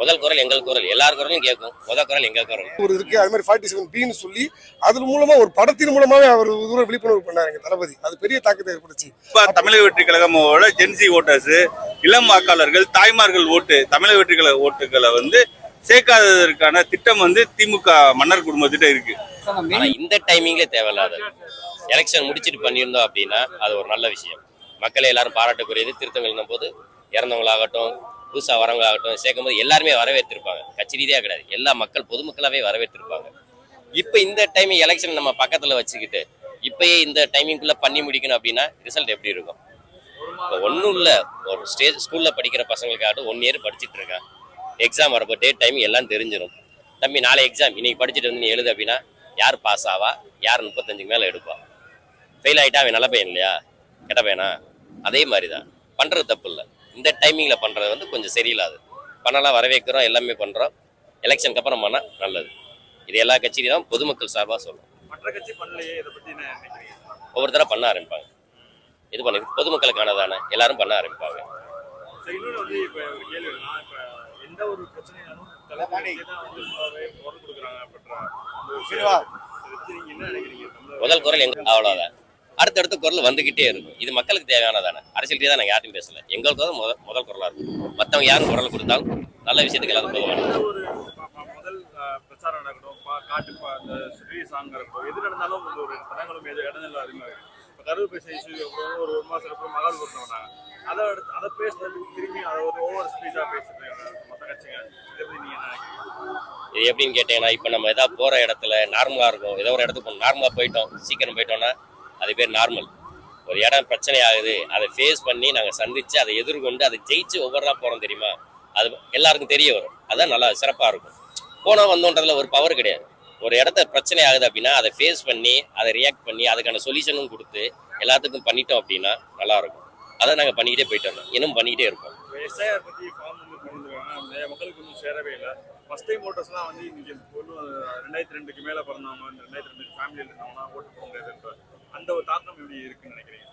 முதல் குரல் எங்கள் குரல். எல்லார் குரலும் கேட்கும். முதல் குரல் எங்கள் குரல். ஒரு இருக்கு அது மாதிரி ஃபார்ட்டி செவன் பின்னு சொல்லி அது மூலமா ஒரு படத்தின் மூலமாவே அவர் தூரம் விழிப்புணர்வு பண்ணாரு எங்க தளபதி. அது பெரிய தாக்கத்தை ஏற்படுச்சு இப்ப தமிழக வெற்றி கழகமோட ஜென்சி ஓட்டர்ஸ் இளம் வாக்காளர்கள் தாய்மார்கள் ஓட்டு தமிழக வெற்றி கழக ஓட்டுகளை வந்து சேர்க்காததற்கான திட்டம் வந்து திமுக மன்னர் குடும்பத்திட்ட இருக்கு. ஆனா இந்த டைமிங்ல தேவையில்லாத எலெக்ஷன் முடிச்சிட்டு பண்ணியிருந்தோம் அப்படின்னா அது ஒரு நல்ல விஷயம். மக்களை எல்லாரும் பாராட்டக்கூடியது திருத்தங்கள் போது இறந்தவங்களாகட்டும் புதுசாக வரவங்களாகட்டும் சேர்க்கும் போது எல்லாருமே வரவேற்றிருப்பாங்க. கட்சி ரீதியாக கிடையாது. எல்லா மக்கள் பொதுமக்களாகவே வரவேற்றிருப்பாங்க. இப்போ இந்த டைம் எலெக்ஷன் நம்ம பக்கத்தில் வச்சுக்கிட்டு இப்பயே இந்த டைமிங்குள்ளே பண்ணி முடிக்கணும் அப்படின்னா ரிசல்ட் எப்படி இருக்கும்? இப்போ ஒன்றும் இல்லை. ஒரு ஸ்டேஜ் ஸ்கூலில் படிக்கிற பசங்களுக்காகட்டும் ஒன் இயர் படிச்சுட்டு இருக்கேன் எக்ஸாம் வரப்போ டேட் டைம் எல்லாம் தெரிஞ்சிடும் தம்பி நாளை எக்ஸாம் இன்னைக்கு படிச்சுட்டு வந்து நீ எழுது அப்படின்னா யார் பாஸ் ஆவா? யார் முப்பத்தஞ்சுக்கு மேலே எடுப்பா? ஃபெயில் ஆகிட்டா அவன் நல்ல பையன் இல்லையா? கெட்ட பையனா? அதே மாதிரி தான் பண்ணுறது தப்பு இல்லை. இந்த டைமிங்கில் பண்ணுறது வந்து கொஞ்சம் சரியில்லாது. பண்ணலாம் வரவேற்கிறோம் எல்லாமே பண்ணுறோம் எலெக்ஷனுக்கு அப்புறம் பண்ணால் நல்லது. இது எல்லா கட்சியிலும் தான் பொதுமக்கள் சார்பாக சொல்லும் மற்ற கட்சி பண்ணலையே இதை பத்தி என்ன நினைக்கிறீங்க? ஒவ்வொருத்தராக பண்ண ஆரம்பிப்பாங்க. இது பண்ணி பொதுமக்களுக்கானதானே எல்லாரும் பண்ண ஆரம்பிப்பாங்க. இன்னொன்று வந்து இப்ப ஒரு கேள்வி இப்ப எந்த ஒரு பிரச்சனையாலும் முதல் குரல் எங்க அவ்வளோதான் அடுத்தடுத்த குரல் வந்துகிட்டே இருக்கும். இது மக்களுக்கு தேவையானதானே? அரசியல் ரீதியாக நாங்கள் யார்ட்டையும் பேசல. எங்கள் குரல் முதல் முதல் குரலாக இருக்கும். மற்றவங்க யாரும் குரல் கொடுத்தாலும் நல்ல விஷயத்துக்கு எல்லாரும் போவாங்க. எந்த ஒரு ப- ப- முதல் அஹ், பிரச்சாரம் நடக்கட்டும் பா- காட்டு பா- அந்த ஸ்ரீ சாங் இருக்கட்டும் எது நடந்தாலும் வந்து ஒரு தடங்களும் எது இடங்கள் அதிகமாக இப்போ கருவு பேச இஷ்யூ அப்புறம் ஒரு ஒரு மாதம் அப்புறம் மகால் அதை அடுத்து அதை பேசுறதுக்கு திரும்பி அதை ஒரு ஓவர் ஸ்பீடாக பேசுறது மற்ற கட்சிங்க இதை பத்தி நீங்க என்ன நினைக்கிறீங்க? இது எப்படின்னு கேட்டீங்கன்னா இப்போ நம்ம ஏதாவது போகிற இடத்துல நார்மலாக இருக்கும். ஏதோ ஒரு இடத்துக்கு நார்மலாக போயிட்டோம். சீக்கிரம் போயிட்டோம்னா அது பேர் நார்மல் ஒரு இடம் பிரச்சனை ஆகுது அதை ஃபேஸ் பண்ணி நாங்கள் சந்தித்து அதை எதிர்கொண்டு அதை ஜெயிச்சு ஒவ்வொருதான் போகிறோம் தெரியுமா? அது எல்லாருக்கும் தெரிய வரும். அதான் நல்லா சிறப்பாக இருக்கும். போனால் வந்தோன்றதில் ஒரு பவர் கிடையாது. ஒரு இடத்த பிரச்சனை ஆகுது அப்படின்னா அதை ஃபேஸ் பண்ணி அதை ரியாக்ட் பண்ணி அதுக்கான சொல்யூஷனும் கொடுத்து எல்லாத்துக்கும் பண்ணிட்டோம் அப்படின்னா நல்லாயிருக்கும் அதை நாங்கள் பண்ணிக்கிட்டே போயிட்டு வரோம் இன்னும் பண்ணிக்கிட்டே இருப்போம். எஸ்ஐஆர் பற்றி ஃபார்ம் வந்து நிறைய மக்களுக்கு இன்னும் சேரவே இல்லை. டைம் ஓட்டர்ஸ்லாம் வந்து இன்னைக்கு ரெண்டாயிரத்தி ரெண்டுக்கு மேலே பிறந்தவங்க ரெண்டாயிரத்தி ஃபேமிலியில் இருந்தவங்கன்னா ஓட்டு போக அந்த ஒரு தாக்கம் எப்படி இருக்குன்னு நினைக்கிறீங்க?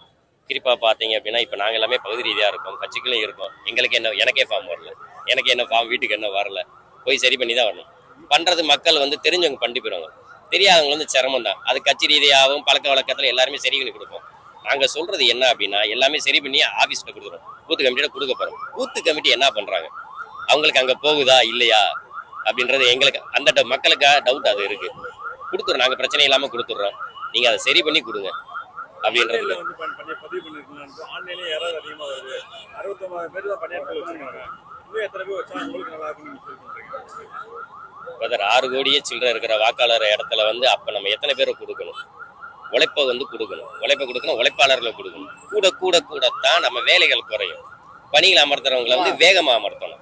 குறிப்பாக பார்த்தீங்க அப்படின்னா இப்போ நாங்கள் எல்லாமே பகுதி ரீதியாக இருக்கோம் கட்சிகளும் இருக்கோம். எங்களுக்கு என்ன எனக்கே ஃபார்ம் வரல. எனக்கு என்ன ஃபார்ம் வீட்டுக்கு என்ன வரல? போய் சரி பண்ணி தான் வரணும். பண்ணுறது மக்கள் வந்து தெரிஞ்சவங்க பண்ணி போயிடுவாங்க. தெரியாதவங்க வந்து சிரமம் தான். அது கட்சி ரீதியாகவும் பழக்க வழக்கத்தில் எல்லாருமே சரி பண்ணி கொடுப்போம். நாங்கள் சொல்கிறது என்ன அப்படின்னா எல்லாமே சரி பண்ணி ஆஃபீஸில் கொடுக்குறோம். பூத்து கமிட்டியில் கொடுக்க போகிறோம் பூத்து கமிட்டி என்ன பண்ணுறாங்க அவங்களுக்கு அங்கே போகுதா இல்லையா? அப்படின்றது எங்களுக்கு அந்த ட- டவுட் அது இருக்குது கொடுத்துட்றோம் நாங்கள் பிரச்சனை இல்லாமல் கொடுத்துட்றோம் நீங்கள் அதை சரி பண்ணி கொடுங்க அப்படின்றது பிரதர் ஆறு கோடியே சில்லற இருக்கிற வாக்காளர் இடத்துல வந்து அப்ப நம்ம எத்தனை பேரை கொடுக்கணும்? உழைப்பை வந்து கொடுக்கணும். உழைப்பை கொடுக்கணும் உழைப்பாளர்களை கொடுக்கணும். கூட கூட கூடத்தான் நம்ம வேலைகள் குறையும். பணிகளை அமர்த்துறவங்களை வந்து வேகமா அமர்த்தணும்.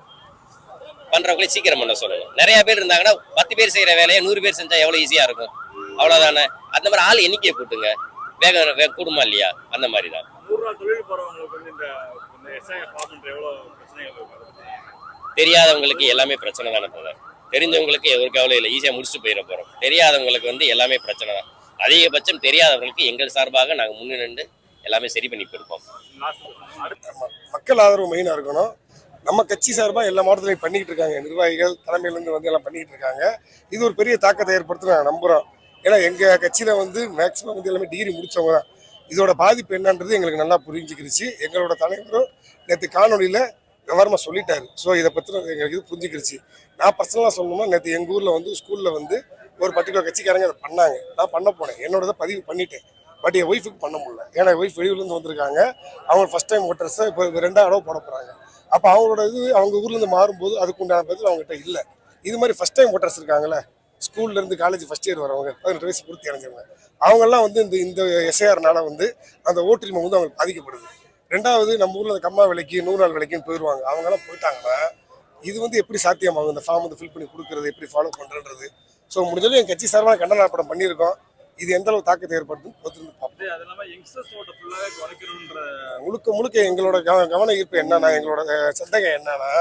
பண்றவங்களே சீக்கிரம் பண்ண சொல்லணும். நிறைய பேர் இருந்தாங்கன்னா பத்து பேர் செய்யற வேலையை நூறு பேர் செஞ்சா எவ்வளவு ஈஸியா இருக்கும்? அவ்வளவுதானே? அந்த மாதிரி ஆள் எண்ணிக்கையை கூட்டுங்க வேகம் வே- கூடுமா இல்லையா? அந்த மாதிரி தான் தெரியாதவங்களுக்கு எல்லாமே பிரச்சனை தானே பிரதர். தெரிஞ்சவங்களுக்கு ஒரு கவலை இல்லை. ஈஸியாக முடிச்சுட்டு போயிட போகிறோம் தெரியாதவங்களுக்கு வந்து எல்லாமே பிரச்சனை தான். அதிகபட்சம் தெரியாதவர்களுக்கு எங்கள் சார்பாக நாங்கள் முன்னிருந்து எல்லாமே சரி பண்ணி கொடுப்போம். மக்கள் ஆதரவு மெயினாக இருக்கணும். நம்ம கட்சி சார்பாக எல்லா மாவட்டத்திலையும் பண்ணிக்கிட்டு இருக்காங்க. நிர்வாகிகள் தலைமையிலேருந்து வந்து எல்லாம் பண்ணிக்கிட்டு இருக்காங்க. இது ஒரு பெரிய தாக்கத்தை ஏற்படுத்தி நாங்கள் நம்புகிறோம் ஏன்னா எங்கள் கட்சியில் வந்து மேக்ஸிமம் வந்து எல்லாமே டிகிரி முடித்தவங்க தான். இதோட பாதிப்பு என்னன்றது எங்களுக்கு நல்லா புரிஞ்சுக்கிருச்சு. எங்களோட தலைவரும் நேற்று காணொலியில் விவரமாக சொல்லிட்டாரு. ஸோ இதை பற்றி எங்களுக்கு இது புரிஞ்சுக்கிருச்சு. நான் பர்சனலாக சொல்லணும்னா நேற்று எங்கள் ஊரில் வந்து ஸ்கூலில் வந்து ஒரு பர்டிகுலர் கட்சிக்காரங்க அதை பண்ணாங்க. நான் பண்ண போனேன். என்னோடதை பதிவு பண்ணிட்டேன். பட் என் ஒய்ஃபுக்கு பண்ண முடியல. ஏன்னா ஒய்ஃப் வெளியூர்லேருந்து வந்திருக்காங்க. அவங்க ஃபஸ்ட் டைம் ஓட்டர்ஸை இப்போ ரெண்டாம் அளவு போட போகிறாங்க அப்போ அவங்களோட இது அவங்க ஊர்லேருந்து மாறும்போது அதுக்குண்டான பதில் அவங்ககிட்ட இல்லை. இது மாதிரி ஃபஸ்ட் டைம் ஓட்டர்ஸ் இருக்காங்களே ஸ்கூல்ல இருந்து காலேஜ் ஃபர்ஸ்ட் இயர் வரவங்க பதினெட்டு வயசு பூர்த்தி அடைஞ்சவங்க அவங்கெல்லாம் வந்து இந்த இந்த எஸ்ஐஆர்னால வந்து அந்த ஓட்டுரிமை வந்து அவங்களுக்கு பாதிக்கப்படுது. ரெண்டாவது நம்ம ஊரில் அந்த கம்மா விலைக்கு நூறு நாள் விலைக்குன்னு போயிடுவாங்க அவங்கெல்லாம் போயிட்டாங்கன்னா இது வந்து எப்படி சாத்தியமாகும்? இந்த ஃபார்ம் வந்து ஃபில் பண்ணி கொடுக்கறது எப்படி ஃபாலோ பண்ணுறது ஸோ முடிஞ்சளவு என் கட்சி சார்பாக கண்டன படம் பண்ணியிருக்கோம். இது எந்த அளவு தாக்கத்தை ஏற்படுத்தும் பொறுத்திருந்து பார்ப்போம். முழுக்க முழுக்க எங்களோட கவ கவன ஈர்ப்பு என்னன்னா எங்களோட சந்தேகம் என்னன்னா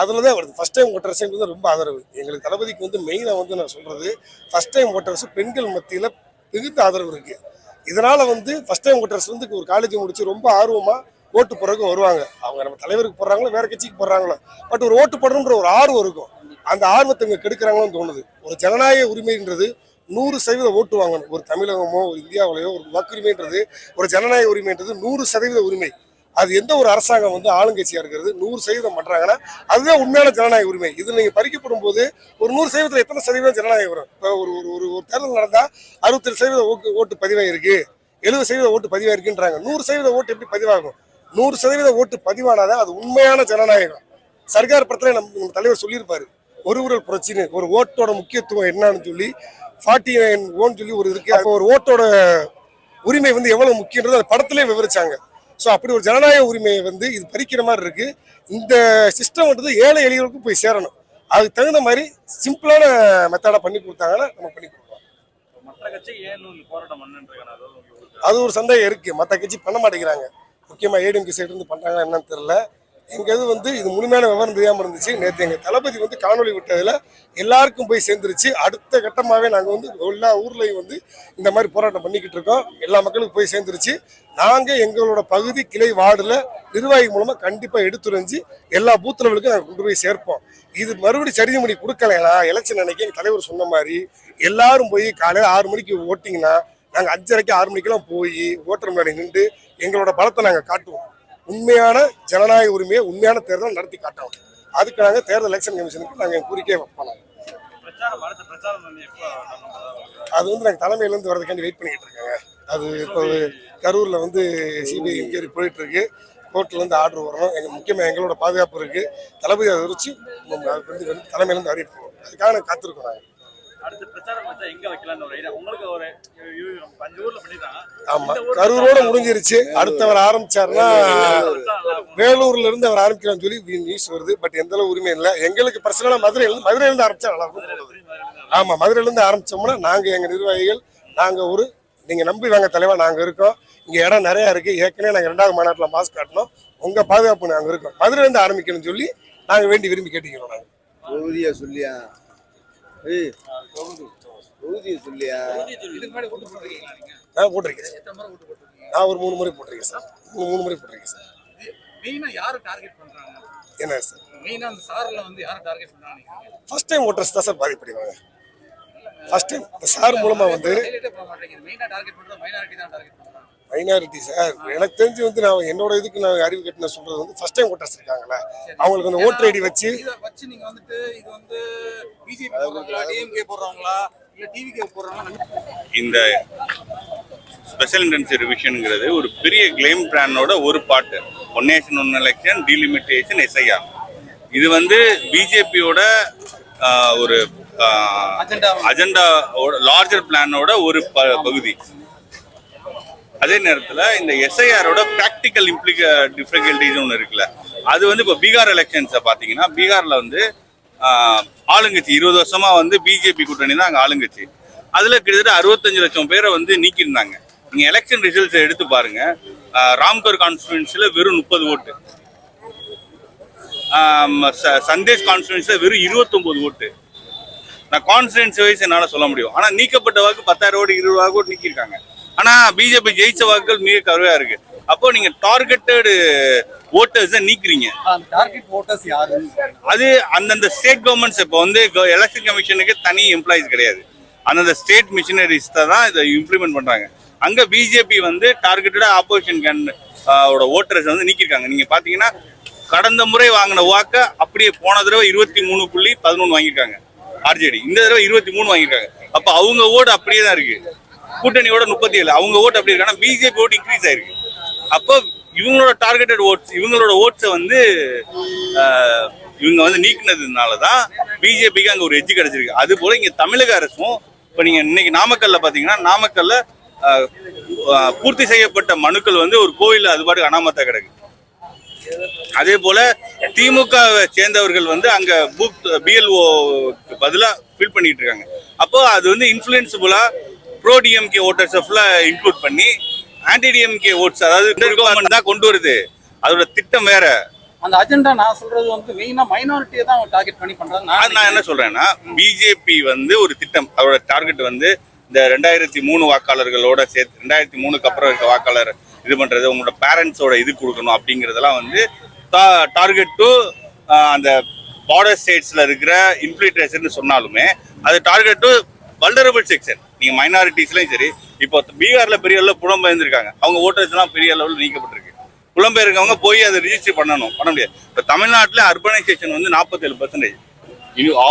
அதில் தான் வருது ஃபஸ்ட் டைம் ஓட்டர்ஸ்ன்றது ரொம்ப ஆதரவு. எங்களுக்கு தளபதிக்கு வந்து மெயினாக வந்து நான் சொல்கிறது ஃபர்ஸ்ட் டைம் ஓட்டர்ஸ் பெண்கள் மத்தியில் மிகுந்த ஆதரவு இருக்குது இதனால் வந்து ஃபர்ஸ்ட் டைம் ஓட்டர்ஸ் வந்து ஒரு காலேஜ் முடிச்சு ரொம்ப ஆர்வமாக ஓட்டு போடுறதுக்கு வருவாங்க. அவங்க நம்ம தலைவருக்கு போடுறாங்களோ வேற கட்சிக்கு போடுறாங்களோ. பட் ஒரு ஓட்டு போடணுன்ற ஒரு ஆர்வம் இருக்கும். அந்த ஆர்வத்தை இங்கே கெடுக்கிறாங்களோன்னு தோணுது. ஒரு ஜனநாயக உரிமைன்றது நூறு சதவீத ஓட்டு வாங்கணும். ஒரு தமிழகமோ ஒரு இந்தியாவிலையோ ஒரு வாக்குரிமைன்றது ஒரு ஜனநாயக உரிமைன்றது நூறு சதவீத உரிமை. அது எந்த ஒரு அரசாங்கம் வந்து ஆளுங்கட்சியா இருக்கிறது? நூறு சதவீதம் பண்றாங்கன்னா அதுதான் உண்மையான ஜனநாயக உரிமை. இது நீங்க பறிக்கப்படும் போது ஒரு நூறு சதவீதத்துல எத்தனை சதவீதம் ஜனநாயகம் வரும்? இப்போ ஒரு ஒரு ஒரு ஒரு தேர்தல் நடந்தா அறுபத்தெட்டு சதவீத ஓட்டு ஓட்டு பதிவாயிருக்கு. எழுபது சதவீத ஓட்டு பதிவாயிருக்குன்றாங்க. நூறு சதவீத ஓட்டு எப்படி பதிவாகும்? நூறு சதவீத ஓட்டு பதிவானாதான் அது உண்மையான ஜனநாயகம். சர்க்கார் படத்துல நம்ம நம்ம தலைவர் சொல்லியிருப்பாரு. ஒரு ஊரல் புரட்சின்னு ஒரு ஓட்டோட முக்கியத்துவம் என்னன்னு சொல்லி ஃபார்ட்டி நைன் ஓன்னு சொல்லி ஒரு இருக்கு. அப்போ ஒரு ஓட்டோட உரிமை வந்து எவ்வளவு முக்கியன்றது அந்த படத்திலே விவரிச்சாங்க. ஸோ அப்படி ஒரு ஜனநாயக உரிமையை வந்து இது பறிக்கிற மாதிரி இருக்கு. இந்த சிஸ்டம் வந்து ஏழை எளியவர்களுக்கும் போய் சேரணும். அதுக்கு தகுந்த மாதிரி சிம்பிளான மெத்தடா பண்ணி கொடுத்தாங்கன்னா நம்ம பண்ணி உங்களுக்கு அது ஒரு சந்தேகம் இருக்கு. மற்ற கட்சி பண்ண மாட்டேங்கிறாங்க. முக்கியமா ஏடிஎம்கே சைடு இருந்து பண்றாங்களா என்னன்னு தெரியல. எங்க இது வந்து இது முழுமையான விவரம் தெரியாமல் இருந்துச்சு. நேற்று எங்கள் தளபதி வந்து காணொளி விட்டதில் எல்லாருக்கும் போய் சேர்ந்துருச்சு. அடுத்த கட்டமாகவே நாங்கள் வந்து எல்லா ஊர்லேயும் வந்து இந்த மாதிரி போராட்டம் பண்ணிக்கிட்டு இருக்கோம். எல்லா மக்களுக்கும் போய் சேர்ந்துருச்சு. நாங்கள் எங்களோட பகுதி கிளை வார்டில் நிர்வாகி மூலமாக கண்டிப்பாக எடுத்துரைஞ்சு எல்லா பூத் லெவலுக்கும் நாங்க கொண்டு போய் சேர்ப்போம். இது மறுபடியும் சரிதி மணி கொடுக்கலைன்னா எலெக்ஷன் அன்னைக்கு தலைவர் சொன்ன மாதிரி எல்லாரும் போய் காலையில் ஆறு மணிக்கு ஓட்டிங்கன்னா நாங்கள் அஞ்சரைக்கு ஆறு மணிக்கெல்லாம் போய் ஓட்டர் முன்னாடி நின்று எங்களோட பலத்தை நாங்கள் காட்டுவோம். உண்மையான ஜனநாயக உரிமையை உண்மையான தேர்தல் நடத்தி காட்டுவோம் அதுக்கு நாங்க தேர்தல் எலெக்ஷன் கமிஷனுக்கு நாங்க கோரிக்கை வைப்போம்? அது வந்து நாங்க தலைமையில இருந்து வரதுக்காண்டி வெயிட் பண்ணிக்கிட்டு இருக்காங்க. அது இப்போ கரூர்ல வந்து சிபிஐ என்கொயரி போயிட்டு இருக்கு கோர்ட்ல இருந்து ஆர்டர் வரணும். எங்க முக்கியமா எங்களோட பாதுகாப்பு இருக்கு. தளபதி அதை வச்சு அதுக்கு வந்து வந்து தலைமையில இருந்து அறிவிப்போம். அதுக்காக நாங்க காத்திருக்கோம் நாங்க. அடுத்த பிரச்சாரம் வச்சா எங்க வைக்கலாம்னு ஒரு ஐடியா உங்களுக்கு ஒரு அஞ்சு ஊர்ல பண்ணிட்டாங்க ஆமா. கரூரோட முடிஞ்சிருச்சு. அடுத்தவர் ஆரம்பிச்சாருன்னா. வேலூர்ல இருந்து அவர் ஆரம்பிக்கலாம்னு சொல்லி நியூஸ் வருது. பட் எந்த அளவு உரிமை இல்லை. எங்களுக்கு பர்சனலா மதுரையில இருந்து மதுரையில இருந்து ஆரம்பிச்சா நல்லா இருக்கும். ஆமா மதுரையில இருந்து ஆரம்பிச்சோம்னா நாங்க எங்க நிர்வாகிகள் நாங்க ஒரு நீங்க நம்பி வாங்க தலைவா நாங்க இருக்கோம். இங்க இடம் நிறைய இருக்கு. ஏற்கனவே நாங்க ரெண்டாவது மாநாட்டுல மாஸ்க் காட்டணும் உங்க பாதுகாப்பு நாங்க இருக்கோம். மதுரையில இருந்து ஆரம்பிக்கணும்னு சொல்லி நாங்க வேண்டி விரும்பி கேட்டுக்கிறோம் நாங்க. தொகுதியை சொல்லியா? ஏய் தொகுதியை சொல்லியா? நான் போட்டிருக்கேன். நான் ஒரு மூணு முறை போட்டிருக்கேன் சார். மூணு மூணு முறை போட்டிருக்கேன் சார். மெயினா யாரை டார்கெட் பண்றாங்க? என்ன சார்? மெயினா அந்த சார்ல வந்து யாரை டார்கெட் ஃபர்ஸ்ட் டைம் ஓட்டர்ஸ் தான் சார் பாதிப்படைவாங்க. ஃபர்ஸ்ட் டைம் இந்த சார் மூலமா வந்து டார்கெட் மைனாரிட்டி தான் டார்கெட் மைனாரிட்டி சார் எனக்கு தெரிஞ்சு வந்து நான் என்னோட இதுக்கு நான் அறிவு கட்டின சொல்றது வந்து ஃபர்ஸ்ட் டைம் ஓட்டர்ஸ் இருக்காங்களே அவங்களுக்கு அந்த ஓட்டர் ஐடி வச்சு இதை வச்சு நீங்க வந்துட்டு இது வந்து பிஜேபி போடுறாங்களா டிஎம்கே போடுறாங்களா இல்ல டிவிகே போடுறாங்களா? இந்த ஸ்பெஷல் இன்டென்சிவ் ரிவிஷனுங்கிறது ஒரு பெரிய கிளைம் பிளானோட ஒரு பாட்டு. One nation one election delimitation SIR இது வந்து பிஜேபியோட ஒரு அஜெண்டா அஜெண்டாவோட லார்ஜர் பிளானோட ஒரு ப- பகுதி. அதே நேரத்தில் இந்த எஸ்ஐஆரோட ப்ராக்டிக்கல் இம்ப்ளிக டிஃபிகல்டிஸ் ஒன்று இருக்குல்ல. அது வந்து இப்போ பீகார் எலெக்ஷன்ஸை பார்த்தீங்கன்னா பீகாரில் வந்து ஆளுங்கட்சி இருபது வருஷமாக வந்து பிஜேபி கூட்டணி தான் அங்கே ஆளுங்கட்சி. அதில் கிட்டத்தட்ட அறுபத்தஞ்சு லட்சம் பேரை வந்து நீக்கியிருந்தாங்க. நீங்கள் எலெக்ஷன் ரிசல்ட்ஸை எடுத்து பாருங்க. ராம்கர் கான்ஸ்டியூன்சியில் வெறும் முப்பது ஓட்டு. ச- சந்தேஷ் கான்ஸ்டியூன்சியில் வெறும் இருபத்தொம்போது ஓட்டு. நான் கான்ஸ்டிடன்சி வைஸ் என்னால் சொல்ல முடியும். ஆனால் நீக்கப்பட்ட வாக்கு பத்தாயிரம் ஓட்டு இருபது வாக்கு ஓட்டு நீக்கியிருக்காங்க. ஆனால் பிஜேபி ஜெயிச்ச வாக்குகள் மிக கருவையாக இருக்கு. அப்போ நீங்க டார்கெட்டட் ஓட்டர்ஸை நீக்கிறீங்க. அது அந்தந்த ஸ்டேட் கவர்மெண்ட்ஸ் இப்போ வந்து எலெக்ஷன் கமிஷனுக்கு தனி எம்ப்ளாயிஸ் கிடையாது. அந்தந்த ஸ்டேட் மிஷினரிஸ் தான் இதை இம்ப்ளிமெண்ட் பண்றாங்க. அங்க பிஜேபி வந்து டார்கெட்டடா ஆப்போசிஷன் கேன் ஓட ஓட்டர்ஸ் வந்து நீக்கிருக்காங்க. நீங்க பாத்தீங்கன்னா கடந்த முறை வாங்கின வாக்க அப்படியே போன தடவை இருபத்தி மூணு புள்ளி பதினொன்று வாங்கியிருக்காங்க. ஆர்ஜேடி இந்த தடவை இருபத்தி மூணு வாங்கியிருக்காங்க. அப்ப அவங்க ஓட்டு அப்படியே தான் இருக்கு. கூட்டணியோட முப்பத்தி ஏழு அவங்க ஓட்டு அப்படி இருக்கு பிஜேபி ஓட்டு இன்க்ரீஸ் ஆயிருக்கு. அப்போ இவங்களோட டார்கெட்டட் ஓட்ஸ் இவங்களோட ஓட்ஸை வந்து இவங்க வந்து நீக்கினதுனால தான் பிஜேபிக்கு அங்கே ஒரு எஜ்ஜு கிடைச்சிருக்கு. அது போல இங்கே தமிழக அரசும் இப்போ நீங்கள் இன்னைக்கு நாமக்கல்ல பார்த்தீங்கன்னா நாமக்கல்ல பூர்த்தி செய்யப்பட்ட மனுக்கள் வந்து ஒரு கோயில் அது பாட்டுக்கு அனாமத்தா கிடக்கு. அதே போல திமுகவை சேர்ந்தவர்கள் வந்து அங்க புக் பிஎல்ஓ பதிலாக ஃபில் பண்ணிட்டு இருக்காங்க. அப்போ அது வந்து இன்ஃபுளுன்சிபுலா ப்ரோ டிஎம்கே ஓட்டர்ஸை ஃபுல்லா இன்க்ளூட் பண்ணி ஆன்டி டிஎம்கே ஓட்ஸ் அதாவது கவர்மெண்ட் தான் கொண்டு வருது. அதோட திட்டம் வேற. அந்த அஜெண்டா நான் சொல்றது வந்து மெயினா மைனாரிட்டியை தான் டார்கெட் பண்ணி பண்றாங்க. நான் என்ன சொல்றேன்னா பிஜேபி வந்து ஒரு திட்டம். அதோட டார்கெட் வந்து இந்த ரெண்டாயிரத்தி மூணு வாக்காளர்களோட சேர்த்து ரெண்டாயிரத்தி மூணுக்கு அப்புறம் இருக்க வாக்காளர் இது பண்றது உங்களோட பேரண்ட்ஸோட இது கொடுக்கணும் அப்படிங்கறதெல்லாம் வந்து டார்கெட் டு அந்த பார்டர் ஸ்டேட்ஸ்ல இருக்கிற இன்ஃபில்ட்ரேஷன் சொன்னாலுமே அது டார்கெட் டு வல்டரபிள் செக்ஷன் நீங்கள் மைனாரிட்டிஸ்லையும் சரி இப்போ பீகாரில் பெரிய அளவில் புலம்பெயர்ந்திருக்காங்க. அவங்க ஓட்டர்ஸ்லாம் பெரிய அளவில் நீக்கப்பட்டிருக்கு. புலம்பெயர்க்கவங்க போய் அதை ரிஜிஸ்டர் பண்ணணும் பண்ண முடியாது. இப்போ தமிழ்நாட்டில் அர்பனைசேஷன் வந்து நாற்பத்தேழு பர்சன்டேஜ்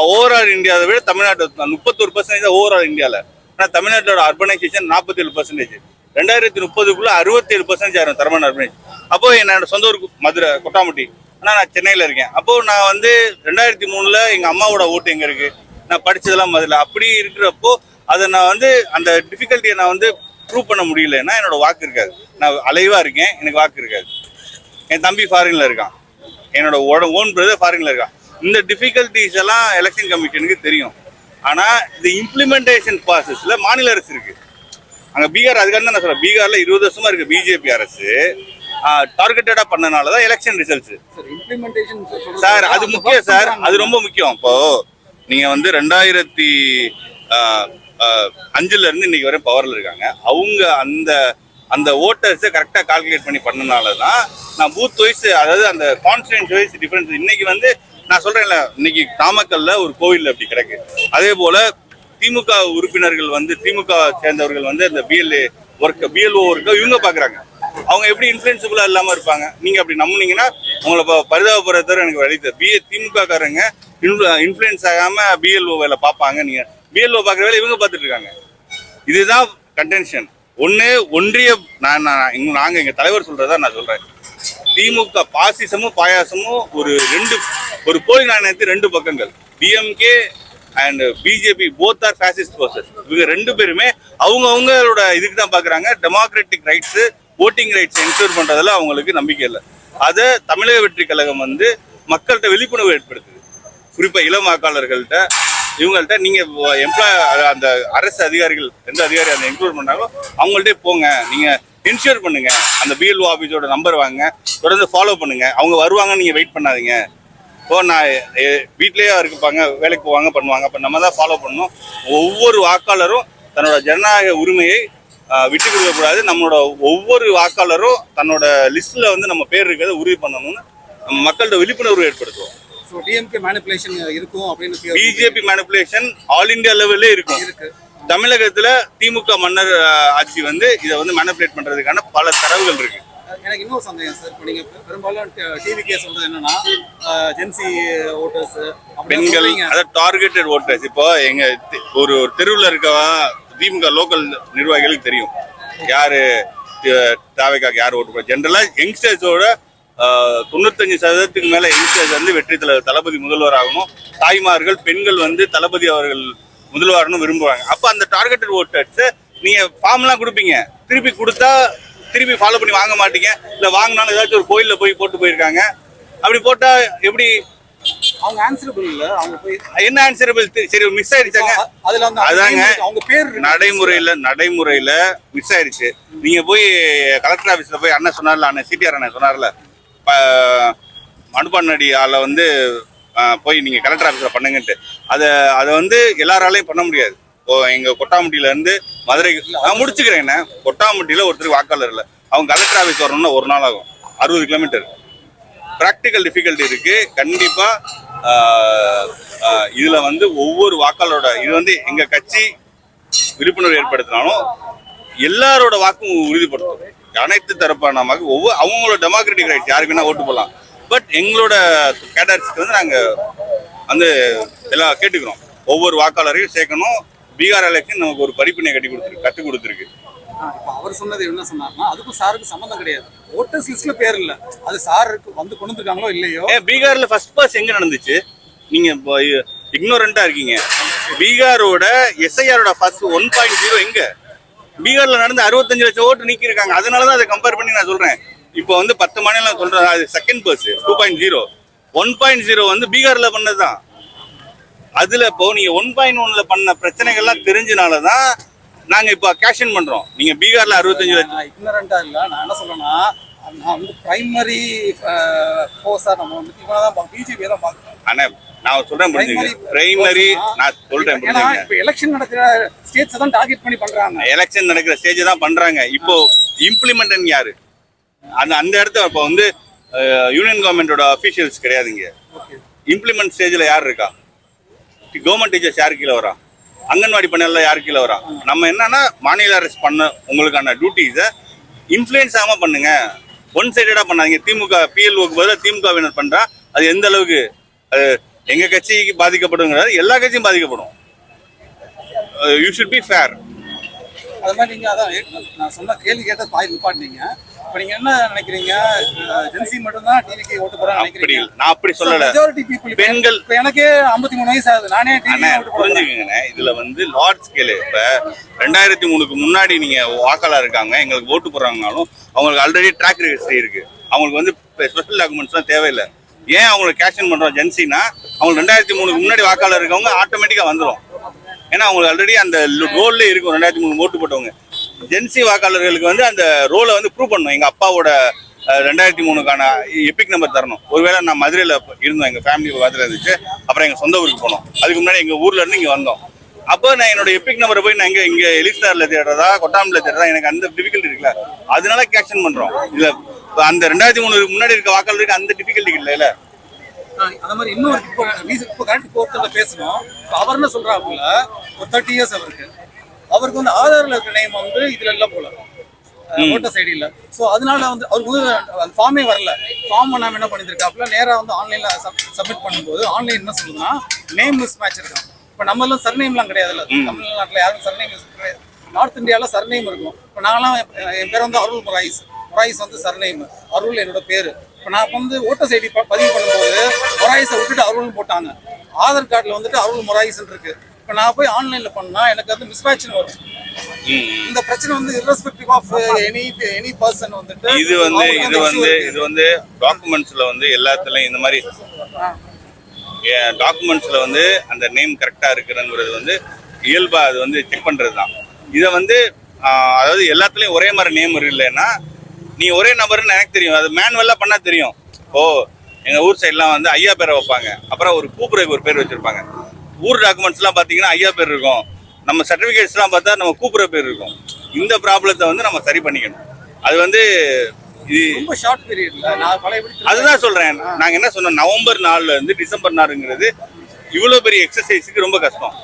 ஓவரால் இந்தியாவை விட தமிழ்நாட்டு முப்பத்தொரு பர்சன்டேஜ் ஓவரால் இந்தியாவில் ஆனால் தமிழ்நாட்டோட அர்பனைசேஷன் நாற்பத்தேழு பர்சன்டேஜ் ரெண்டாயிரத்தி முப்பதுக்குள்ள அறுபத்தேழு பர்சன்டேஜ் ஆயிரும் தரமான அர்பனைஸ் அப்போ என்னோட சொந்த ஊர் மதுரை கொட்டாமட்டி ஆனால் நான் சென்னையில் இருக்கேன். அப்போ நான் வந்து ரெண்டாயிரத்தி மூணில் எங்கள் அம்மாவோட ஓட்டு எங்கே இருக்குது நான் படித்ததெல்லாம் மதுரை அப்படி இருக்கிறப்போ அதை நான் வந்து அந்த டிஃபிகல்ட்டியை நான் வந்து ப்ரூவ் பண்ண முடியலன்னா என்னோட வாக்கு இருக்காது. நான் அலைவா இருக்கேன் எனக்கு வாக்கு இருக்காது. என் தம்பி ஃபாரின்ல இருக்கான். என்னோட ஓன் பிரதர் ஃபாரின்ல இருக்கான். இந்த டிஃபிகல்ட்டிஸ் எல்லாம் எலெக்ஷன் கமிஷனுக்கு தெரியும். ஆனா இந்த இம்ப்ளிமெண்டேஷன் ப்ராசஸ்ல மாநில அரசு இருக்கு. அங்க பீகார் அதுக்காக தான் நான் சொல்றேன் பீகார்ல இருபது வருஷமா இருக்கு பிஜேபி அரசு. டார்கெட்டடா பண்ணனால தான் எலெக்ஷன் ரிசல்ட்ஸ் சார் அது முக்கியம் சார் அது ரொம்ப முக்கியம். இப்போ நீங்க வந்து ரெண்டாயிரத்தி அஞ்சுல இருந்து இன்னைக்கு வரையும் பவர்ல இருக்காங்க. அவங்க அந்த அந்த ஓட்டர்ஸை கரெக்டாக கால்குலேட் பண்ணி பண்ணனால தான் நான் பூத் வைஸ் அதாவது அந்த கான்ஸ்டன்ட் வைஸ் டிஃபரன்ஸ் இன்னைக்கு வந்து நான் சொல்றேன்ல இன்னைக்கு நாமக்கல்ல ஒரு கோவில் அப்படி கிடக்கு. அதே போல திமுக உறுப்பினர்கள் வந்து திமுக சேர்ந்தவர்கள் வந்து அந்த பிஎல்ஏ ஒர்க் பிஎல்ஓ ஒர்க்கை இவங்க பாக்குறாங்க. அவங்க எப்படி இன்ஃபுளுன்சிபிளா இல்லாம இருப்பாங்க? நீங்க அப்படி நம்புனீங்கன்னா உங்களை ப- பரிதாபப்படுறத எனக்கு வழி பிஏ திமுக காரங்க இன்ஃபுளுன்ஸ் ஆகாம பிஎல்ஓ வேலை பார்ப்பாங்க நீங்க பிஎல்ஓ பார்க்குற வேலை இவங்க பார்த்துட்டு இருக்காங்க. இதுதான் கண்டென்ஷன் ஒன்று ஒன்றிய நான் நான் இங்க- நாங்க எங்க தலைவர் சொல்றதா நான் சொல்றேன். திமுக பாசிசமும் பாயாசமும் ஒரு ரெண்டு ஒரு போலி நாணயத்து ரெண்டு பக்கங்கள். DMK and BJP both are fascist process இவங்க ரெண்டு பேருமே அவங்க அவங்களோட இதுக்கு தான் பாக்குறாங்க. Democratic rights voting rights ensure பண்றதுல அவங்களுக்கு நம்பிக்கை இல்லை. அதை தமிழக வெற்றி கழகம் வந்து மக்கள்கிட்ட விழிப்புணர்வு ஏற்படுத்துது. குறிப்பா இளம் வாக்காளர்கள்ட்ட இவங்கள்ட்ட நீங்க எம்ப்ளாய் அந்த அரசு அதிகாரிகள் எந்த அதிகாரி அந்த இன்க்ளூட் பண்ணாலும் அவங்கள்ட்டே போங்க. நீங்க இன்ஷூர் பண்ணுங்க. அந்த பிஎல்ஓ ஆஃபீஸோட நம்பர் வாங்க. தொடர்ந்து ஃபாலோ பண்ணுங்க. அவங்க வருவாங்கன்னு நீங்க வெயிட் பண்ணாதீங்க. இப்போ நான் வீட்லேயே இருப்பாங்க வேலைக்கு போவாங்க பண்ணுவாங்க. அப்போ நம்ம தான் ஃபாலோ பண்ணணும். ஒவ்வொரு வாக்காளரும் தன்னோட ஜனநாயக உரிமையை விட்டு கொடுக்கக்கூடாது நம்மளோட ஒவ்வொரு வாக்காளரும் தன்னோட லிஸ்ட்ல வந்து நம்ம பேர் இருக்கிறத உறுதி பண்ணணும்னு நம்ம மக்கள்கிட்ட விழிப்புணர்வு ஏற்படுத்துவோம். ஸோ டிஎம்கே மேனிப்புலேஷன் இருக்கும் அப்படின்னு பிஜேபி மேனிப்புலேஷன் ஆல் இந்தியா லெவல்லே இருக்கும். இருக்கு. தமிழகத்துல திமுக மன்னர் ஆட்சி வந்து இதை வந்து மேனிப்புலேட் பண்றதுக்கான பல தரவுகள் இருக்கு. எனக்கு இன்னொரு சந்தேகம் சார் இப்போ நீங்கள் பெரும்பாலும் டிவிக்கே சொல்றது என்னன்னா ஜென்சி ஓட்டர்ஸ் பெண்கள் அதாவது டார்கெட்டட் ஓட்டர்ஸ் இப்போ எங்க தி- ஒரு ஒரு தெருவில் இருக்கவா திமுக லோக்கல் நிர்வாகிகளுக்கு தெரியும். யாரு தாவைக்காக்கு யார் ஓட்டு போட ஜென்ரலா யங்ஸ்டர்ஸோட தொண்ணூத்தஞ்சு சதவீதத்துக்கு மேல யங்ஸ்டர்ஸ் வந்து வெற்றி தலைவர் தளபதி முதல்வர் ஆகணும் தாய்மார்கள் பெண்கள் வந்து தளபதி அவர்கள் முதல்வர்னு விரும்புவாங்க. அப்ப அந்த டார்கெட்டட் ஓட்டர்ஸ் நீங்க ஃபார்ம்லாம் கொடுப்பீங்க. திருப்பி கொடுத்தா திருப்பி ஃபாலோ பண்ணி வாங்க மாட்டீங்க. இல்ல வாங்கினாலும் ஏதாச்சும் ஒரு கோயில்ல போய் போட்டு போயிருக்காங்க. அப்படி போட்டா எப்படி? அவங்க ஆன்சரபிள் இல்ல. அவங்க போய் என்ன ஆன்சரபிள் சரி மிஸ் ஆயிடுச்சாங்க. அதுல அதாங்க. அவங்க பேர். நடைமுறையில நடைமுறையில மிஸ் ஆயிடுச்சு. நீங்க போய் கலெக்டர் ஆபீஸ்ல போய் அண்ணன் சொன்னார்ல அண்ணன் சிடிஆர் அண்ணன் சொன்னார்ல மடுப்பானடி வந்து போய் நீங்கள் கலெக்டர் ஆஃபீஸில் பண்ணுங்கன்ட்டு. அதை அதை வந்து எல்லாராலையும் பண்ண முடியாது. இப்போ எங்கள் கொட்டாம்பட்டியிலேருந்து மதுரைக்கு நான் முடிச்சுக்கிறேன் கொட்டாம்பட்டியில ஒருத்தர் வாக்காளர் இல்லை. அவங்க கலெக்டர் ஆஃபீஸ் வரணும்னா ஒரு நாள் ஆகும். அறுபது கிலோமீட்டர் ப்ராக்டிக்கல் டிஃபிகல்ட்டி இருக்குது கண்டிப்பாக இதில் வந்து ஒவ்வொரு வாக்காளரோட இது வந்து எங்கள் கட்சி விழிப்புணர்வு ஏற்படுத்தினாலும் எல்லாரோட வாக்கும் உறுதிப்படுத்தும். அனைத்து தரப்பான வாக்கு ஒவ்வொரு அவங்களோட டெமோக்ராட்டிக் ரைட் யாருக்கு வேணா ஓட்டு போடலாம். பட் எங்களோட கேடர்ஸ்க்கு வந்து நாங்க வந்து எல்லாம் கேட்டுக்கிறோம். ஒவ்வொரு வாக்காளரையும் சேர்க்கணும். பீகார் எலெக்ஷன் நமக்கு ஒரு படிப்பினை கட்டி கொடுத்துருக்கு கற்றுக் கொடுத்துருக்கு. இப்ப அவர் சொன்னது என்ன சொன்னார்னா அதுக்கும் சாருக்கு சம்மந்தம் கிடையாது. ஓட்டர்ஸ் லிஸ்ட்ல பேர் இல்ல. அது சாருக்கு வந்து கொண்டு வந்திருக்காங்களோ இல்லையோ? பீகார்ல ஃபர்ஸ்ட் பாஸ் எங்க நடந்துச்சு? நீங்க இக்னோரண்டா இருக்கீங்க. பீகாரோட எஸ்ஐஆரோட ஃபர்ஸ்ட் ஒன் பாயிண்ட் ஜீரோ எங்க? பீகார்ல நடந்து அறுபத்தஞ்சு லட்சம் ஓட்டு நீக்கி இருக்காங்க அதனாலதான் அதை கம்பேர் பண்ணி நான் சொல்றேன். இப்போ வந்து பத்து மாநிலம் சொல்றேன். அது second first two point zero one point zero வந்து பீகார்ல பண்ணதுதான். அதுல இப்போ நீங்க ஒன் பாயிண்ட் ஒன்ல பண்ண பிரச்சனைகள்லாம் தெரிஞ்சனாலதான் நாங்க இப்போ கேஷன் பண்றோம். நீங்க பீகார்ல அறுபத்தஞ்சு லட்சம். இக்னரண்டா இல்ல. நான் என்ன சொல்றேன்னா நான் வந்து பிரைமரி ஃபோர்ஸா நம்ம வந்து இவனை தான் பிஜேபி தான் பார்க்கணும் ஆனா நான் சொல்றேன் புரிஞ்சுங்க. பிரைமரி நான் சொல்றேன் இப்ப எலெக்ஷன் நடக்கிற ஸ்டேட்ஸ் தான் டார்கெட் பண்ணி பண்றாங்க. எலெக்ஷன் நடக்கிற ஸ்டேஜ் தான் பண்றாங்க. இப்போ இம்ப்ளிமெண்ட் யாரு? அந்த அந்த இடத்த இப்போ வந்து யூனியன் கவர்மெண்டோட அஃபீஷியல்ஸ் கிடையாதுங்க. இம்ப்ளிமெண்ட் ஸ்டேஜில் யார் இருக்கா? கவர்மெண்ட் டீச்சர்ஸ் யார் கீழே வரா அங்கன்வாடி பண்ணல யார் கீழே வரா நம்ம என்னன்னா மாநில அரசு பண்ண உங்களுக்கான டியூட்டிஸை இன்ஃப்ளூயன்ஸ் ஆகாம பண்ணுங்க. ஒன் சைடடா பண்ணாதீங்க. திமுக பிஎல்ஓக்கு பதிலாக திமுகவினர் பண்றா. அது எந்த அளவுக்கு அது எங்க கட்சிக்கு பாதிக்கப்படுங்கிறது எல்லா கட்சியும் பாதிக்கப்படும். யூ ஷுட் பி ஃபேர் அது மாதிரி நீங்க அதான் நான் சொன்ன கேள்வி கேட்ட பாய் நிப்பாட்டினீங்க. இப்போ நீங்க என்ன நினைக்கிறீங்க? ஜென்சி மட்டும் தான் டிவிக்கு ஓட்டு போறாங்க அப்படி. நான் அப்படி சொல்லல. மெஜாரிட்டி பீப்புள் பெண்கள் இப்போ எனக்கே 53 மூணு வயசு ஆகுது. நானே புரிஞ்சுக்கங்கண்ணே. இதுல வந்து லார்ட் ஸ்கேலு இப்ப ரெண்டாயிரத்தி மூணுக்கு முன்னாடி நீங்க வாக்காளர் இருக்காங்க. எங்களுக்கு ஓட்டு போடுறாங்கனாலும் அவங்களுக்கு ஆல்ரெடி ட்ராக் ஹிஸ்டரி இருக்கு. அவங்களுக்கு வந்து ஸ்பெஷல் டாக்குமெண்ட்ஸ்லாம் தேவையில்லை. ஏன் அவங்களை கேஷன் பண்றோம் ஜென்சினா அவங்க ரெண்டாயிரத்தி மூணுக்கு முன்னாடி வாக்காளர் இருக்கவங்க ஆட்டோமேட்டிக்கா வந்துடும் ஏன்னா அவங்களுக்கு ஆல்ரெடி அந்த ரோல்ல இருக்கும் ரெண்டாயிரத்தி மூணு ஓட்டு போட்டவங்க. ஜென்சி வாக்காளர்களுக்கு வந்து அந்த ரோலை வந்து ப்ரூவ் பண்ணணும். எங்க அப்பாவோட ரெண்டாயிரத்தி மூணுக்கான எபிக் நம்பர் தரணும். ஒருவேளை நான் மதுரையில் இருந்தோம் எங்க ஃபேமிலி மதுரை இருந்துச்சு அப்புறம் எங்க சொந்த ஊருக்கு போனோம். அதுக்கு முன்னாடி எங்க ஊர்ல இருந்து இங்க வந்தோம். அப்போ நான் என்னோட எபிக் நம்பரை போய் நான் இங்க இங்க எலிஸ்டார்ல தேடுறதா கொட்டாமில தேடுறதா எனக்கு அந்த டிஃபிகல்ட்டி இருக்குல்ல. அதனால கேப்ஷன் பண்றோம். இதுல அந்த ரெண்டாயிரத்தி மூணுக்கு முன்னாடி இருக்க வாக்காளருக்கு அந்த டிஃபிகல்ட்டி இல்லைல்ல அந்த மாதிரி இன்னொரு இப்போ இப்போ கரண்ட் கோர்ட்டில் பேசணும் இப்போ அவர் என்ன சொல்றாப்புல ஒரு தேர்ட்டி இயர்ஸ் அவருக்கு. அவருக்கு வந்து ஆதாரில் இருக்க நேம் வந்து இதுல இல்ல போல. ஓட்டர் சைடு இல்ல ஸோ அதனால வந்து அவருக்கு வந்து அந்த ஃபார்மே வரல. ஃபார்ம் நாம என்ன பண்ணிருக்காப்புல நேரா வந்து ஆன்லைன்ல சப்மிட் பண்ணும்போது ஆன்லைன் என்ன சொல்லுதுன்னா நேம் மிஸ் மேட்ச் இருக்கும் இப்போ நம்மளும் சர்நேம்லாம் கிடையாதுல்ல. தமிழ்நாட்டில் யாரும் சர்நேம் கிடையாது நார்த் இந்தியாவில் சர்நேம் இருக்கும். இப்போ நான்லாம் என் பேர் வந்து அருள் முராயிஸ். முராயிஸ் வந்து சர்நேம். அருள் என்னோட பேர். இப்போ நான் வந்து ஓட்டர் ஐடி பதிவு பண்ணும்போது முராயிஸை விட்டுட்டு அருள்னு போட்டாங்க. ஆதார் கார்டில் வந்துட்டு அருள் முராயிஸ்ன்னு இருக்கு. இப்போ நான் போய் ஆன்லைனில் பண்ணா எனக்கு வந்து மிஸ்மேட்ச்னு வரும். இந்த பிரச்சனை வந்து irrespective of any any person வந்துட்டு இது வந்து இது வந்து இது வந்து டாக்குமெண்ட்ஸ்ல வந்து எல்லாத்துலயும் இந்த மாதிரி. டாக்குமெண்ட்ஸில் வந்து அந்த நேம் கரெக்டாக இருக்கிறங்கிறது வந்து இயல்பாக அது வந்து செக் பண்ணுறது தான் இதை வந்து அதாவது எல்லாத்துலேயும் ஒரே மாதிரி நேம் இல்லைன்னா நீ ஒரே நம்பர்னு எனக்கு தெரியும். அது மேனுவலாக பண்ணால் தெரியும். ஓ எங்கள் ஊர் சைட்லாம் வந்து ஐயா பேரை வைப்பாங்க. அப்புறம் ஒரு கூப்பிடுறதுக்கு ஒரு பேர் வச்சுருப்பாங்க. ஊர் டாக்குமெண்ட்ஸ்லாம் பார்த்தீங்கன்னா ஐயா பேர் இருக்கும். நம்ம சர்டிஃபிகேட்ஸ்லாம் பார்த்தா நம்ம கூப்பிட்ற பேர் இருக்கும். இந்த ப்ராப்ளத்தை வந்து நம்ம சரி பண்ணிக்கணும். அது வந்து இது ரொம்ப ஷார்ட் பீரியட்ல நான் பழைய அதுதான் சொல்றேன். நாங்க என்ன சொன்னோம்? நவம்பர் நாலுல இருந்து டிசம்பர் நாலுங்கிறது இவ்வளவு பெரிய எக்ஸசைஸுக்கு ரொம்ப கஷ்டம்.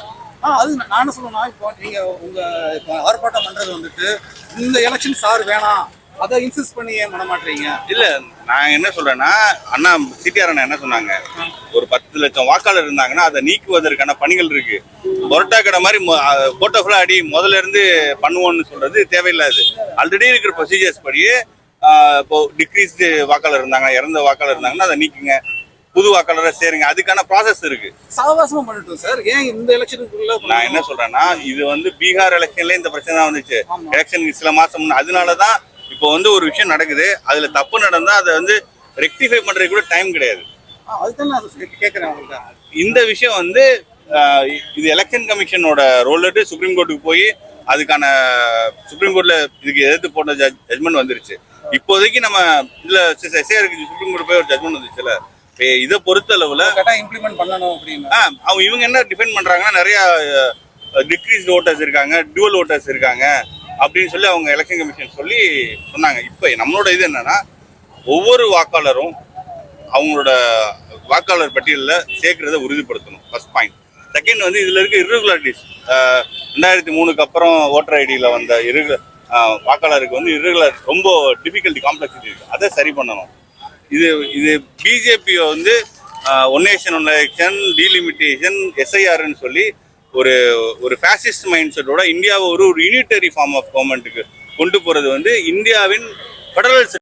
ஆ அது நான் நான் என்ன சொல்லணும்னா இப்போ நீங்க உங்க ஆர்ப்பாட்டம் பண்றது வந்துட்டு இந்த எலெக்ஷன் சார் வேணாம். அதை இன்சிஸ்ட் பண்ணி ஏன் பண்ண மாட்டீங்க? இல்ல நான் என்ன சொல்றேன்னா அண்ணா சிட்டியார் அண்ணா என்ன சொன்னாங்க? ஒரு பத்து லட்சம் வாக்காளர் இருந்தாங்கன்னா அதை நீக்குவதற்கான பணிகள் இருக்கு. பொரோட்டா கடை மாதிரி போட்டோ ஃபுல்லா அடி முதல்ல இருந்து பண்ணுவோம்னு சொல்றது தேவையில்லாது. ஆல்ரெடி இருக்கிற ப்ரொசீஜர்ஸ் படியே இப்போ டிக்ரீஸ்டு வாக்காளர் இருந்தாங்க இறந்த வாக்காளர் இருந்தாங்கன்னா அதை நீக்குங்க. புது வாக்காளரை சேருங்க. அதுக்கான ப்ராசஸ் இருக்கு. சாவாசமா பண்ணிட்டோம் சார். ஏன் இந்த எலெக்ஷனுக்குள்ள நான் என்ன சொல்றேன்னா இது வந்து பீகார் எலெக்ஷன்ல இந்த பிரச்சனை தான் வந்துச்சு. எலெக்ஷனுக்கு சில மாசம் முன்ன. அதனாலதான் இப்போ வந்து ஒரு விஷயம் நடக்குது. அதுல தப்பு நடந்தா அதை வந்து ரெக்டிஃபை பண்றதுக்கு கூட டைம் கிடையாது. இந்த விஷயம் வந்து இது எலெக்ஷன் கமிஷனோட ரோல் சுப்ரீம் கோர்ட்டுக்கு போய் அதுக்கான சுப்ரீம் கோர்ட்ல இதுக்கு எதிர்த்து போட்ட ஜட்மெண்ட் வந்துருச்சு. இப்போதைக்கு நம்ம இதுல எஸ்ஐஆருக்கு சுப்ரீம் கோர்ட் போய் ஒரு ஜட்மெண்ட் வந்துச்சுல. இதை பொறுத்த அளவுல இம்ப்ளிமெண்ட் பண்ணணும் அப்படின்னு. அவங்க இவங்க என்ன டிஃபெண்ட் பண்றாங்கன்னா நிறைய டிக்ரீஸ் ஓட்டர்ஸ் இருக்காங்க டியூவல் ஓட்டர்ஸ் இருக்காங்க அப்படின்னு சொல்லி அவங்க எலெக்ஷன் கமிஷன் சொல்லி சொன்னாங்க. இப்போ நம்மளோட இது என்னன்னா ஒவ்வொரு வாக்காளரும் அவங்களோட வாக்காளர் பட்டியலில் சேர்க்கறத உறுதிப்படுத்தணும். ஃபர்ஸ்ட் பாயிண்ட் செகண்ட் வந்து இதுல இருக்க ஆஹ் ரெண்டாயிரத்தி மூணுக்கு அப்புறம் ஓட்டர் ஐடியில் வந்த இரு வாக்காளருக்கு வந்து இரகுலர் ரொம்ப டிஃபிகல்ட்டி காம்ப்ளெக்சிட்டி இருக்குது அதை சரி பண்ணணும். இது இது பிஜேபி வந்து one nation one election delimitation எஸ்ஐஆர்னு சொல்லி ஒரு ஒரு ஃபேசிஸ்ட் மைண்ட் செட்டோட இந்தியாவை ஒரு ஒரு யூனிட்டரி ஃபார்ம் ஆஃப் கவர்மெண்ட்டுக்கு கொண்டு போறது வந்து இந்தியாவின் ஃபெடரல்